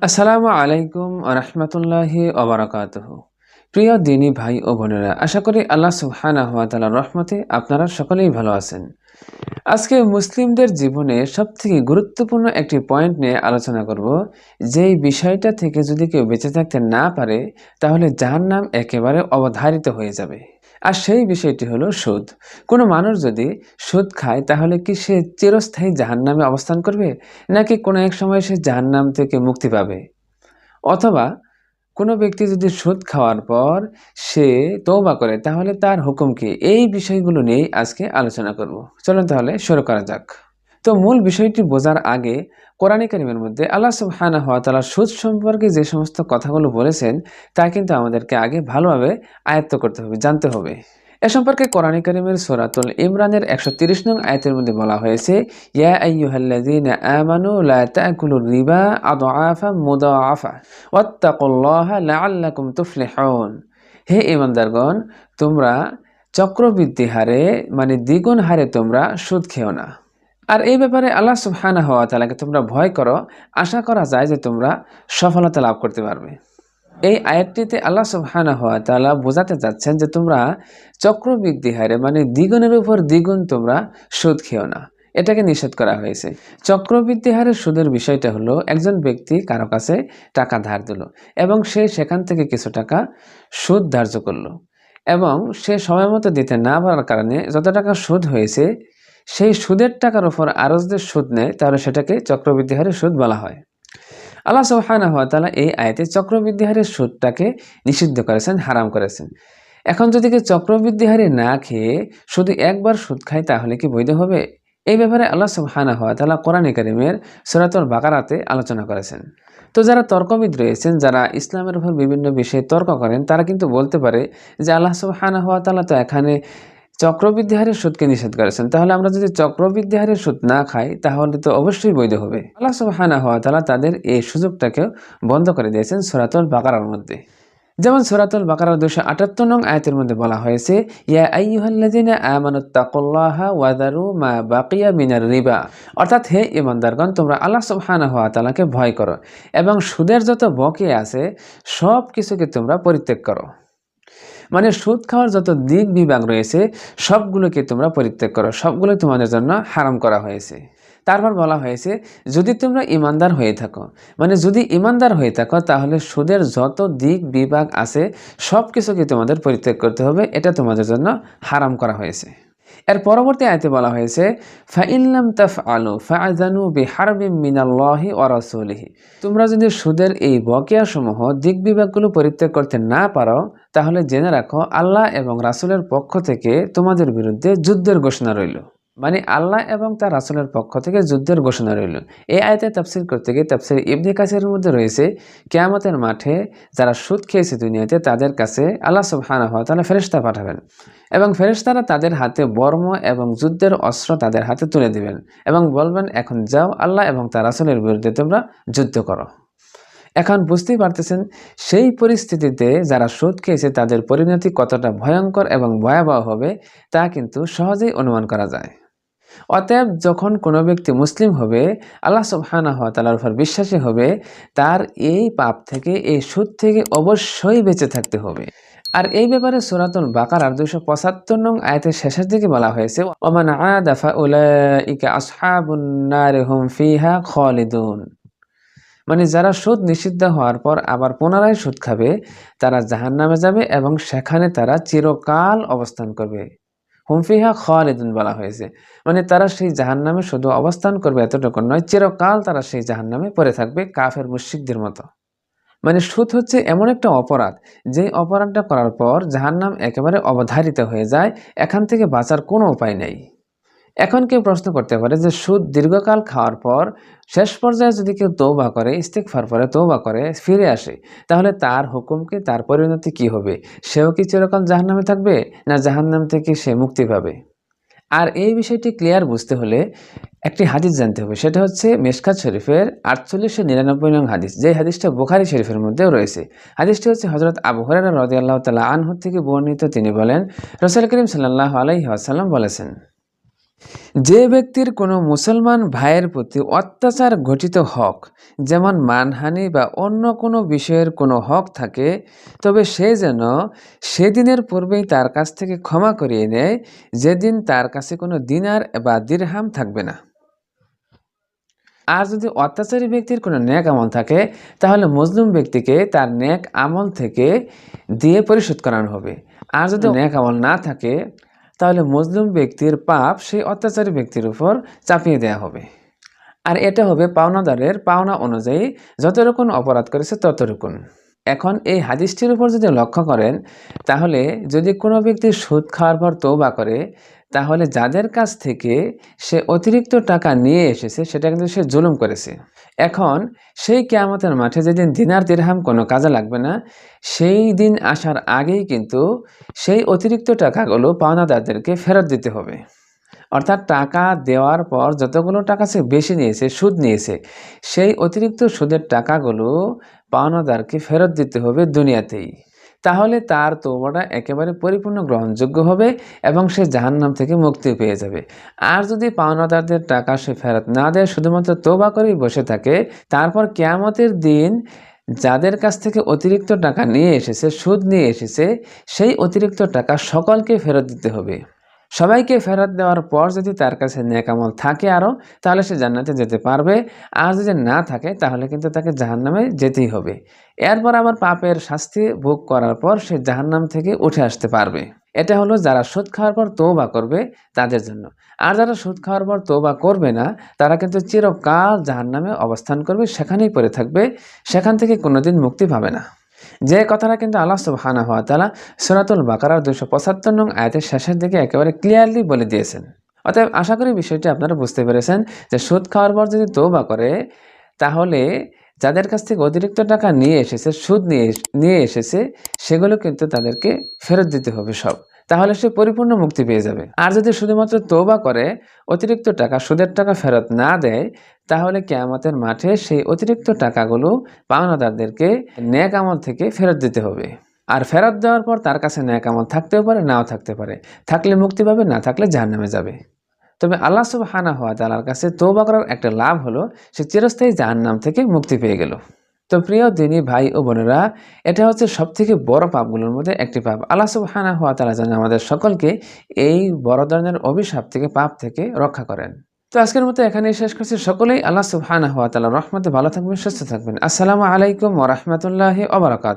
আসসালামু আলাইকুম রহমতুল্লাহি ওবরাকাতুহ প্রিয় দিনী ভাই ও বোনেরা, আশা করি আল্লাহ ওয়া তাআলার রহমতে আপনারা সকলেই ভালো আছেন। আজকে মুসলিমদের জীবনে সবথেকে গুরুত্বপূর্ণ একটি পয়েন্ট নিয়ে আলোচনা করব, যেই বিষয়টা থেকে যদি কেউ বেঁচে থাকতে না পারে, তাহলে যার নাম একেবারে অবধারিত হয়ে যাবে। আর সেই বিষয়টি হলো সুদ। কোনো মানুষ যদি সুদ খায়, তাহলে কি সে চিরস্থায়ী জাহান্নামে অবস্থান করবে? নাকি কোনো এক সময় সে জাহান্নাম থেকে মুক্তি পাবে? অথবা কোনো ব্যক্তি যদি সুদ খাওয়ার পর সে তৌবা করে, তাহলে তার হুকুম কি? এই বিষয়গুলো নিয়েই আজকে আলোচনা করব। চলুন তাহলে শুরু করা যাক। তো মূল বিষয়টি বোঝার আগে কোরআনী কারিমের মধ্যে আল্লাহ সুবহানাহু ওয়া তাআলা সুদ সম্পর্কে যে সমস্ত কথাগুলো বলেছেন, তা কিন্তু আমাদেরকে আগে ভালোভাবে আয়ত্ত করতে হবে, জানতে হবে। এ সম্পর্কে কোরআনী কারিমের সোরাতুল ইমরানের একশো তিরিশ নং আয়াতের মধ্যে বলা হয়েছে আমানু রিবা হে ইমানদারগণ তোমরা চক্রবৃদ্ধি হারে মানে দ্বিগুণ হারে তোমরা সুদ খেও না। আর এই ব্যাপারে আল্লাহ সুবহানাহু হওয়া তালাকে তোমরা ভয় করো। আশা করা যায় যে তোমরা সফলতা লাভ করতে পারবে। এই আয়াতটিতে আল্লাহ সুবহানাহু হওয়া তালা বোঝাতে চাচ্ছেন যে তোমরা চক্রবৃদ্ধি হারে মানে দ্বিগুণের উপর দ্বিগুণ তোমরা সুদ খেও না। এটাকে নিষেধ করা হয়েছে। চক্রবৃদ্ধি হারে সুদের বিষয়টা হলো একজন ব্যক্তি কারও কাছে টাকা ধার দিল এবং সে সেখান থেকে কিছু টাকা সুদ ধার্য করল এবং সে সময় মতো দিতে না পারার কারণে যত টাকা সুদ হয়েছে সেই সুদের টাকার উপর আরও যদি সুদ নেয়, তাহলে সেটাকে চক্রবৃদ্ধি হারে সুদ বলা হয়। আল্লাহ সুবহানাহু হওয়া তাআলা এই আয়তে চক্রবৃদ্ধি হারের সুদটাকে নিষিদ্ধ করেছেন, হারাম করেছেন। এখন যদি কেউ চক্রবৃদ্ধি হারে না খেয়ে শুধু একবার সুদ খায়, তাহলে কি বৈধ হবে? এই ব্যাপারে আল্লাহ সুবহানাহু হওয়া তাআলা কোরআন কারিমের সূরাতুল বাকারাতে আলোচনা করেছেন। তো যারা তর্কবিদ রয়েছেন, যারা ইসলামের উপর বিভিন্ন বিষয়ে তর্ক করেন, তারা কিন্তু বলতে পারে যে আল্লাহ সুবহানাহু হওয়া তাআলা তো এখানে চক্রবৃদ্ধি হারের সুদকে নিষেধ করেছেন। তাহলে আমরা যদি চক্রবৃদ্ধি হারের সুদ না খাই, তাহলে তো অবশ্যই বৈধ হবে। আল্লাহ সুবহানাহু হওয়া তাআলা তাদের এই সুযোগটাকে বন্ধ করে দিয়েছেন সূরাতুল বাকারার মধ্যে। যেমন সূরাতুল বাকারার দুশো আটাত্তর নং আয়াতের মধ্যে বলা হয়েছে, ইয়া আইয়ুহাল্লাযীনা আমানুত্তাকুল্লাহা ওয়া যারু মা বাকিয়া মিনার রিবা। অর্থাৎ হে ইমানদারগণ তোমরা আল্লাহ সুবহানাহু হওয়া তালাকে ভয় করো এবং সুদের যত বকে আছে সব কিছুকে তোমরা পরিত্যাগ করো। মানে সুদ খাওয়ার যত দিক বিভাগ রয়েছে, সবগুলোকে তোমরা পরিত্যাগ করো। সবগুলো তোমাদের জন্য হারাম করা হয়েছে। তারপর বলা হয়েছে, যদি তোমরা ইমানদার হয়ে থাকো মানে যদি ইমানদার হয়ে থাকো, তাহলে সুদের যত দিক বিভাগ আছে সব কিছুকে তোমাদের পরিত্যাগ করতে হবে। এটা তোমাদের জন্য হারাম করা হয়েছে। এর পরবর্তী আয়তে বলা হয়েছে ফাইল্লাম তাফ আলু ফাজানু বিহারবিম মিনাল্লাহি ওয়ারাসুলিহি তোমরা যদি সুদের এই বকেয়াসমূহ দিক বিভাগগুলো পরিত্যাগ করতে না পারো, তাহলে জেনে রাখো, আল্লাহ এবং রাসুলের পক্ষ থেকে তোমাদের বিরুদ্ধে যুদ্ধের ঘোষণা রইল। মানে আল্লাহ এবং তার রাসুলের পক্ষ থেকে যুদ্ধের ঘোষণা রইল। এই আয়তে তাফসির করতে গিয়ে তাফসির ইবনে কাসের মধ্যে রয়েছে, কেয়ামতের মাঠে যারা সুদ খেয়েছে দুনিয়াতে তাদের কাছে আল্লাহ সুবহানাহু ওয়া তাআলা ফেরেশতা পাঠাবেন এবং ফেরেশতারা তাদের হাতে বর্ম এবং যুদ্ধের অস্ত্র তাদের হাতে তুলে দিবেন এবং বলবেন, এখন যাও, আল্লাহ এবং তার রাসুলের বিরুদ্ধে তোমরা যুদ্ধ করো। এখন বুঝতেই পারতেছেন, সেই পরিস্থিতিতে যারা সুদ খেয়েছে তাদের পরিণতি কতটা ভয়ঙ্কর এবং ভয়াবহ হবে তা কিন্তু সহজেই অনুমান করা যায়। অতএব যখন কোনো ব্যক্তি মুসলিম হবে, আল্লাহ সুবহানাহু ওয়া তাআলার উপর বিশ্বাসী হবে, তার এই পাপ থেকে, এই সুদ থেকে অবশ্যই বেঁচে থাকতে হবে। আর এই ব্যাপারে সূরাতুল বাকারার দুশো পঁচাত্তর নং আয়াতের শেষের দিকে বলা হয়েছে, ওমান আদা ফাউলাইকা আসহাবুন নার হুম ফিহা খালিদুন। মানে যারা সুদ নিষিদ্ধ হওয়ার পর আবার পুনরায় সুদ খাবে, তারা জাহান্নামে যাবে এবং সেখানে তারা চিরকাল অবস্থান করবে। হুমফিহা খালিদুন বলা হয়েছে। মানে তারা সেই জাহান নামে শুধু অবস্থান করবে এতটুকু নয়, চিরকাল তারা সেই জাহান নামে পড়ে থাকবে কাফের মুশিকদের মতো। মানে সুদ হচ্ছে এমন একটা অপরাধ যে অপরাধটা করার পর জাহান্নাম একেবারে অবধারিত হয়ে যায়, এখান থেকে বাঁচার কোনো উপায় নেই। এখন কেউ প্রশ্ন করতে পারে যে সুদ দীর্ঘকাল খাওয়ার পর শেষ পর্যায়ে যদি কেউ তৌবা করে ইস্তেকফার পরে তৌবা করে, ফিরে আসে, তাহলে তার হুকুমকে তার পরিণতি কি হবে? সেও কি চিরকাল জাহান্নামে থাকবে না জাহান্নাম থেকে সে মুক্তি পাবে? আর এই বিষয়টি ক্লিয়ার বুঝতে হলে একটি হাদিস জানতে হবে। সেটা হচ্ছে মেশকাত শরীফের আটচল্লিশশো নিরানব্বই নং হাদিস। যে হাদিসটা বুখারি শরীফের মধ্যেও রয়েছে। হাদিসটি হচ্ছে হজরত আবু হরারা রদি আল্লাহ তালা আনহু থেকে বর্ণিত। তিনি বলেন, রসুল করিম সাল্লাহ আলাইহি আসাল্লাম বলেছেন যে ব্যক্তির কোনো মুসলমান ভাইয়ের প্রতি অত্যাচার ঘটিত হক যেমন মানহানি বা অন্য কোনো বিষয়ের কোনো হক থাকে তবে সে যেন সেদিনের পূর্বেই তার কাছ থেকে ক্ষমা করিয়ে নেয় যেদিন তার কাছে কোনো দিনার বা দিরহাম থাকবে না। আর যদি অত্যাচারী ব্যক্তির কোনো ন্যাক আমল থাকে তাহলে মজলুম ব্যক্তিকে তার ন্যাক আমল থেকে দিয়ে পরিশোধ করানো হবে। আর যদি ন্যাক আমল না থাকে তাহলে মজলুম ব্যক্তির পাপ সেই অত্যাচারী ব্যক্তির উপর চাপিয়ে দেয়া হবে। আর এটা হবে পাওনাদারের পাওনা অনুযায়ী যত রকম অপরাধ করেছে তত রকম এখন এই হাদিসটির উপর যদি লক্ষ্য করেন, তাহলে যদি কোনো ব্যক্তি সুদ খাওয়ার পর তৌবা করে, তাহলে যাদের কাছ থেকে সে অতিরিক্ত টাকা নিয়ে এসেছে, সেটা কিন্তু সে জুলুম করেছে। এখন সেই কেয়ামতের মাঠে যেদিন দিনার দিরহাম কোনো কাজে লাগবে না, সেই দিন আসার আগেই কিন্তু সেই অতিরিক্ত টাকাগুলো পাওনাদারদেরকে ফেরত দিতে হবে। অর্থাৎ টাকা দেওয়ার পর যতগুলো টাকা সে বেশি নিয়েছে, সুদ নিয়েছে, সেই অতিরিক্ত সুদের টাকাগুলো পাওনাদারকে ফেরত দিতে হবে দুনিয়াতেই। তাহলে তার তৌবাটা একেবারে পরিপূর্ণ গ্রহণযোগ্য হবে এবং সে জাহান্নাম থেকে মুক্তি পেয়ে যাবে। আর যদি পাওনাদারদের টাকা সে ফেরত না দেয়, শুধুমাত্র তোবা করেই বসে থাকে, তারপর কেয়ামতের দিন যাদের কাছ থেকে অতিরিক্ত টাকা নিয়ে এসেছে, সুদ নিয়ে এসেছে, সেই অতিরিক্ত টাকা সকলকে ফেরত দিতে হবে। সবাইকে ফেরত দেওয়ার পর যদি তার কাছে নেকামল থাকে আরও, তাহলে সে জান্নাতে যেতে পারবে। আর যদি না থাকে, তাহলে কিন্তু তাকে জাহান্নামে যেতেই হবে। এরপর আবার পাপের শাস্তি ভোগ করার পর সে জাহান্নাম থেকে উঠে আসতে পারবে। এটা হলো যারা সুদ খাওয়ার পর তৌবা করবে, তাদের জন্য। আর যারা সুদ খাওয়ার পর তৌবা করবে না, তারা কিন্তু চিরকাল জাহান্নামে অবস্থান করবে, সেখানেই পড়ে থাকবে। সেখান থেকে কোনোদিন মুক্তি পাবে না। যে কথাটা কিন্তু আল্লাহ সুবহানা হওয়া তালা সুরাতুল বাকারার দুশো পঁচাত্তর নং আয়তের শেষের দিকে একেবারে ক্লিয়ারলি বলে দিয়েছেন। অতএব আশা করি বিষয়টি আপনারা বুঝতে পেরেছেন যে সুদ খাওয়ার পর যদি তৌবা করে, তাহলে যাদের কাছ থেকে অতিরিক্ত টাকা নিয়ে এসেছে, সুদ নিয়ে নিয়ে এসেছে, সেগুলো কিন্তু তাদেরকে ফেরত দিতে হবে সব। তাহলে সে পরিপূর্ণ মুক্তি পেয়ে যাবে। আর যদি শুধুমাত্র তৌবা করে, অতিরিক্ত টাকা, সুদের টাকা ফেরত না দেয়, তাহলে কেয়ামতের মাঠে সেই অতিরিক্ত টাকাগুলো পাওনাদারদেরকে ন্যাক আমল থেকে ফেরত দিতে হবে। আর ফেরত দেওয়ার পর তার কাছে ন্যাক আমল থাকতেও পারে, নাও থাকতে পারে। থাকলে মুক্তি পাবে, না থাকলে জাহান্নামে যাবে। তবে আল্লাহ সুবহানা হওয়া তালার কাছে তৌবা করার একটা লাভ হলো, সে চিরস্থায়ী জাহান্নাম থেকে মুক্তি পেয়ে গেল। তো প্রিয় দিনী ভাই ও বোনেরা, এটা হচ্ছে সবথেকে বড় পাপগুলোর মধ্যে একটি পাপ। আল্লাহ সুবহানা হওয়া তারা যেন আমাদের সকলকে এই বড় ধরনের অভিশাপ থেকে, পাপ থেকে রক্ষা করেন। তো আজকের মতো এখানেই শেষ করছি। সকলেই আল্লাহ সুবহানা হওয়া তালা রহমতে ভালো থাকবেন, সুস্থ থাকবেন। আসসালামু আলাইকুম ওরহমতুল্লাহি ওবরাকাত